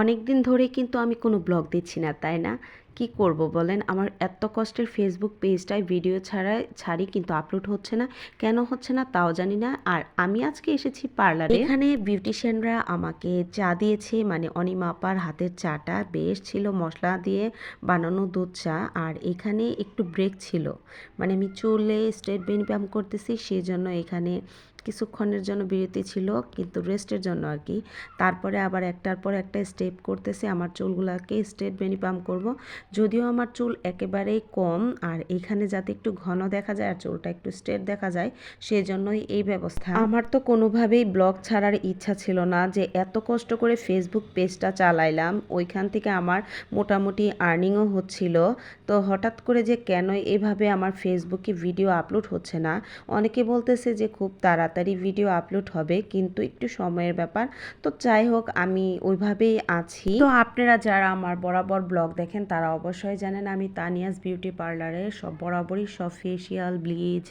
অনেক দিন ধরে কিন্তু আমি কোনো ব্লগ দিচ্ছি না তাই না? কি করব বলেন? আমার এত কষ্টের ফেসবুক পেজটায় ভিডিও ছাড়া ছাড়ি কিন্তু আপলোড হচ্ছে না। কেন হচ্ছে না তাও জানি না। আর আমি আজকে এসেছি পার্লারে এখানে বিউটিশিয়ানরা আমাকে চা দিয়েছে মানে অনিমাপার হাতের চাটা। বেশ ছিল মশলা দিয়ে বানানো দুধ চা। আর এখানে একটু ব্রেক ছিল। মানে আমি চুলে স্ট্রেট বেনি ব্যায়াম করতেছি সেই জন্য এখানে কিছুক্ষণের জন্য বিরতি ছিল, কিন্তু রেস্টের জন্য আর কি। তারপরে আবার একটার পর একটা স্টেপ করতেছে, আমার চুলগুলাকে স্ট্রেট বেনি পাম্প করব। যদিও আমার চুল একেবারেই কম, আর এখানে যাতে একটু ঘন দেখা যায় আর চুলটা একটু স্ট্রেট দেখা যায় সেই জন্যই এই ব্যবস্থা। আমার তো কোনোভাবেই ব্লগ ছাড়ার ইচ্ছা ছিল না যে এত কষ্ট করে ফেসবুক পেজটা চালাইলাম, ওইখান থেকে আমার মোটামুটি আর্নিংও হচ্ছিল। তো হঠাৎ করে যে কেন এভাবে আমার ফেসবুকে ভিডিও আপলোড হচ্ছে না, অনেকে বলতেছে যে খুব তাড়াতাড়ি ভিডিও আপলোড হবে, কিন্তু একটু সময়ের ব্যাপার। তো যাই হোক, আমি ওইভাবেই আছি। তো আপনারা যারা আমার বরাবর ব্লগ দেখেন, তারা অবশ্যই জানেন আমি তানিয়াস বিউটি পার্লারে সব বরাবরই সব ফেসিয়াল ব্লিচ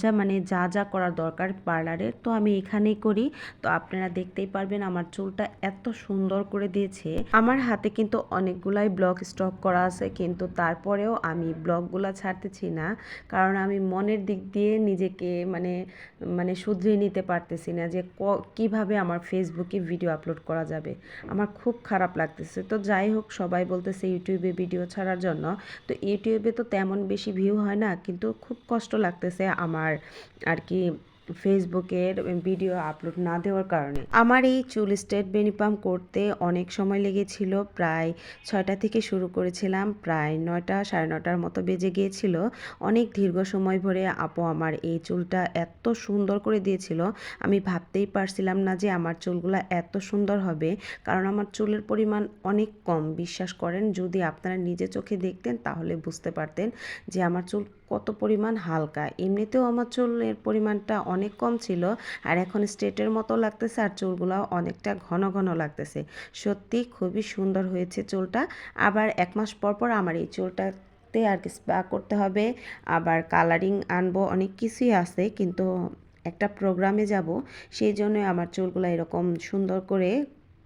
যা মানে যা যা করার দরকার পার্লারে। তো আমি এখানেই করি। তো আপনারা দেখতেই পারবেন আমার চুলটা এত সুন্দর করে দিয়েছে। আমার হাতে কিন্তু অনেকগুলাই ব্লগ স্টক করা আছে, কিন্তু তারপরেও আমি ব্লগগুলো ছাড়তেছি না। কারণ আমি মনের দিক দিয়ে নিজেকে মানে মানে শুধরিয়ে নিতে পারতেছি না যে কীভাবে আমার ফেসবুকে ভিডিও আপলোড করা যাবে। আমার খুব খারাপ লাগতেছে। তো যাই হোক, সবাই বলতেছে ইউটিউবে ভিডিও ছাড়ার জন্য। তো ইউটিউবে তো তেমন বেশি ভিউ হয় না, কিন্তু খুব কষ্ট লাগতেছে আমার আর কি ফেসবুকের ভিডিও আপলোড না দেওয়ার কারণে। আমার এই চুল স্টেট বেনিপাম করতে অনেক সময় লেগেছিল, প্রায় ছয়টা থেকে শুরু করেছিলাম, প্রায় নয়টা, সাড়ে নটার মতো বেজে গিয়েছিল। অনেক দীর্ঘ সময় ভরে আপু আমার এই চুলটা এত সুন্দর করে দিয়েছিল, আমি ভাবতেই পারছিলাম না যে আমার চুলগুলো এত সুন্দর হবে, কারণ আমার চুলের পরিমাণ অনেক কম। বিশ্বাস করেন, যদি আপনারা নিজে চোখে দেখতেন তাহলে বুঝতে পারতেন যে আমার চুল কত পরিমাণ হালকা। এমনিতেও আমার চুলের পরিমাণটা অনেক কম ছিল আর এখন স্ট্রেটের মতো লাগতেছে আর চুলগুলো অনেকটা ঘন ঘন লাগতেছে। সত্যি খুবই সুন্দর হয়েছে চুলটা। আবার এক মাস পর পর আমার এই চুলটা আর কি স্পা করতে হবে। আবার কালারিং আনব, অনেক কিছুই আছে কিন্তু একটা প্রোগ্রামে যাব। সেই জন্য আমার চুলগুলো এরকম সুন্দর করে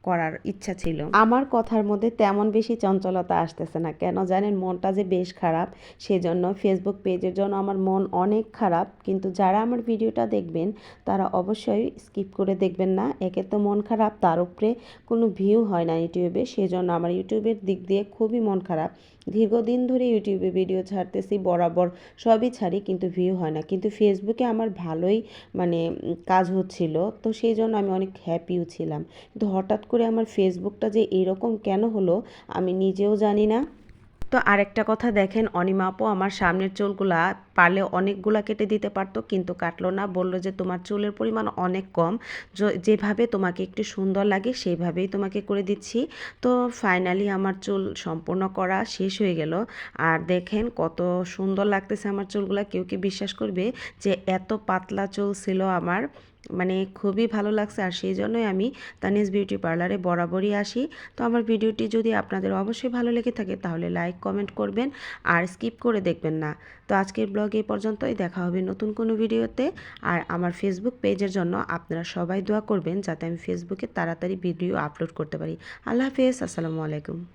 করার ইচ্ছা ছিল। আমার কথার মধ্যে তেমন বেশি চঞ্চলতা আসতেছে না। কেন জানেন, মনটা যে বেশ খারাপ, সেজন্য ফেসবুক পেজের জন্য আমার মন অনেক খারাপ। কিন্তু যারা আমার ভিডিওটা দেখবেন, তারা অবশ্যই স্কিপ করে দেখবেন না। একে তো মন খারাপ, তার উপরে কোনো ভিউ হয় না ইউটিউবে। সেজন্য আমার ইউটিউবের দিক দিয়ে খুবই মন খারাপ। দীর্ঘদিন ধরে ইউটিউবে ভিডিও ছাড়তেছি, বরাবর সবই ছাড়ি, কিন্তু ভিউ হয় না। কিন্তু ফেসবুকে আমার ভালোই মানে কাজ হচ্ছিল, তো সেই জন্য আমি অনেক হ্যাপিও ছিলাম। কিন্তু হঠাৎ করে আমার ফেসবুকটা যে এরকম কেন হলো, আমি নিজেও জানি না। তো আরেকটা কথা দেখেন, অনিমা আপু আমার সামনের চুলগুলা পারলে অনেকগুলা কেটে দিতে পারতো, কিন্তু কাটলো না। বলল যে, তোমার চুলের পরিমাণ অনেক কম। যেভাবে তোমাকে একটু সুন্দর লাগে, সেইভাবেই তোমাকে করে দিচ্ছি। তো ফাইনালি আমার চুল সম্পূর্ণ করা শেষ হয়ে গেল। আর দেখেন, কত সুন্দর লাগতেছে আমার চুলগুলা। কেউ কি বিশ্বাস করবে যে, এত পাতলা চুল ছিল আমার? মানে খুবই ভালো লাগছে আর সেই জন্যই আমি তানিজ বিউটি পার্লারে বরাবরই আসি। তো আমার ভিডিওটি যদি আপনাদের অবশ্যই ভালো লেগে থাকে তাহলে লাইক, কমেন্ট করবেন আর স্কিপ করে দেখবেন না। তো আজকের ব্লগ এই পর্যন্তই। দেখা হবে নতুন কোনো ভিডিওতে। আর আমার ফেসবুক পেজের জন্য আপনারা সবাই দোয়া করবেন যাতে আমি ফেসবুকে তাড়াতাড়ি ভিডিও আপলোড করতে পারি। আল্লাহ হাফেজ, আসসালামু আলাইকুম।